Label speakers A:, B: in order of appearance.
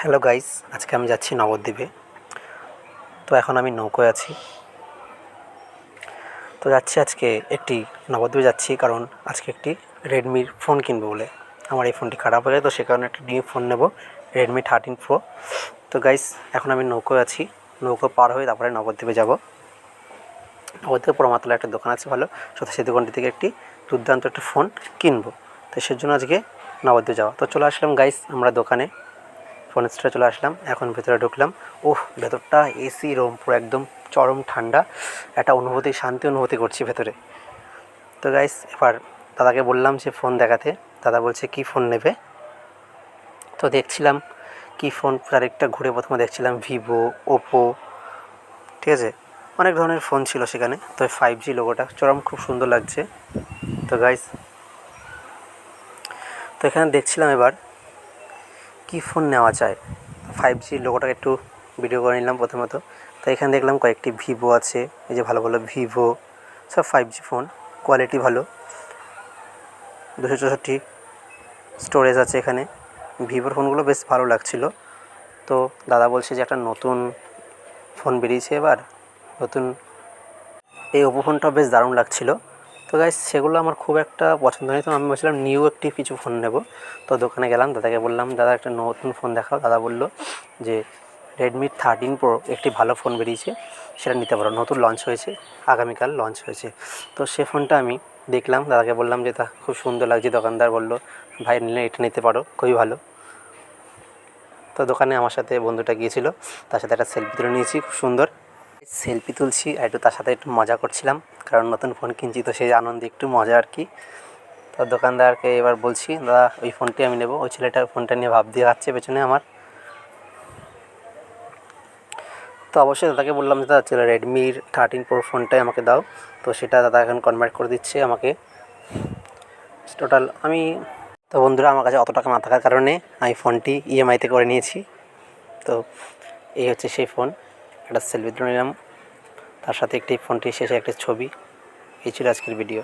A: Hello guys আজকে আমি যাচ্ছি নবদ্বীপে। তো এখন আমি নৌকোয় আছি। তো যাচ্ছি আজকে একটি, নবদ্বীপে যাচ্ছি কারণ আজকে একটি রেডমির ফোন কিনবো বলে। আমার এই ফোনটি খারাপ হয়ে তো সে কারণে একটি নিউ ফোন নেব রেডমি থার্টিন প্রো তো গাইস এখন আমি নৌকোয় আছি। নৌকো পার হয়ে তারপরে নবদ্বীপে যাব। নবদ্বীপে পোড়ামাতলা একটা দোকান আছে ভালো। সত্যি সেই দোকানটি থেকে একটি দুর্দান্ত একটা ফোন কিনবো। তো সেজন্য আজকে নবদ্বীপ যাওয়া। তো চলে আসলাম গাইস আমরা দোকানে। ফোন স্টোরে চলে আসলাম, এখন ভেতরে ঢুকলাম। ওহ ভেতরটা এসি রুম পুরো একদম চরম ঠান্ডা। একটা অনুভূতি, শান্তি অনুভূতি করছি ভেতরে। তো গাইস এবার দাদাকে বললাম যে ফোন দেখাতে। দাদা বলছে, কি ফোন নেবে? তো দেখছিলাম কি ফোন চারিকটা ঘুরে প্রথমে দেখছিলাম ভিভো ওপো ঠিক আছে? অনেক ধরনের ফোন ছিল সেখানে। তো ফাইভ জি লোগোটা চরম খুব সুন্দর লাগছে। তো গাইস তো এখানে দেখছিলাম এবার কী ফোন নেওয়া যায়? ফাইভ জি লোগোটাকে একটু ভিডিও করে নিলাম প্রথমত। তো এখানে দেখলাম কয়েকটি ভিভো আছে, এই যে ভালো ভালো ভিভো সব ফাইভ জি ফোন কোয়ালিটি ভালো। দুশো চৌষট্টি স্টোরেজ আছে এখানে। ভিভোর ফোনগুলো বেশ ভালো লাগছিল। তো দাদা বলছে যে একটা নতুন ফোন বেরিয়েছে এবার। নতুন এই ওপো ফোনটাও বেশ দারুণ লাগছিল। তো গাইস সেগুলো আমার খুব একটা পছন্দ হয়নি। তো আমি বলছিলাম নিউ একটি কিছু ফোন নেব। তো দোকানে গেলাম, দাদাকে বললাম, দাদা, একটা নতুন ফোন দেখাও। দাদা বলল যে রেডমি থার্টিন প্রো একটি ভালো ফোন বেরিয়েছে, সেটা নিতে পারো। নতুন লঞ্চ হয়েছে, আগামীকাল লঞ্চ হয়েছে। তো সে ফোনটা আমি দেখলাম, দাদাকে বললাম যে, তা খুব সুন্দর লাগছে। দোকানদার বলল, ভাই, নিলে এটা নিতে পারো, খুবই ভালো। তো দোকানে আমার সাথে বন্ধুটা গিয়েছিল, তার সাথে একটা সেলফি তুলে নিয়েছি, খুব সুন্দর। সেলফি তুলছি আর একটু তার সাথে একটু মজা করছিলাম, কারণ নতুন ফোন কিনছি তো সেই আনন্দে একটু মজা আর কি। তো দোকানদারকে এবার বলছি, দাদা, ওই ফোনটি আমি নেব। ওই ছেলেটার ফোনটা নিয়ে ভাব দিয়ে যাচ্ছে পেছনে আমার। তো অবশ্যই দাদাকে বললাম যে, দাদা চলো রেডমির থার্টিন প্রো ফোনটাই আমাকে দাও। তো সেটা দাদা এখন কনভার্ট করে দিচ্ছে আমাকে। টোটাল আমি, তো বন্ধুরা, আমার কাছে অত টাকা না থাকার কারণে আমি ফোনটি ইএমআইতে করে নিয়েছি। তো এই হচ্ছে সেই ফোন একটা সেলফি তুলে নিলাম। তার সাথে একটি ফোনটি শেষে একটি ছবি। এই ছিল আজকের ভিডিও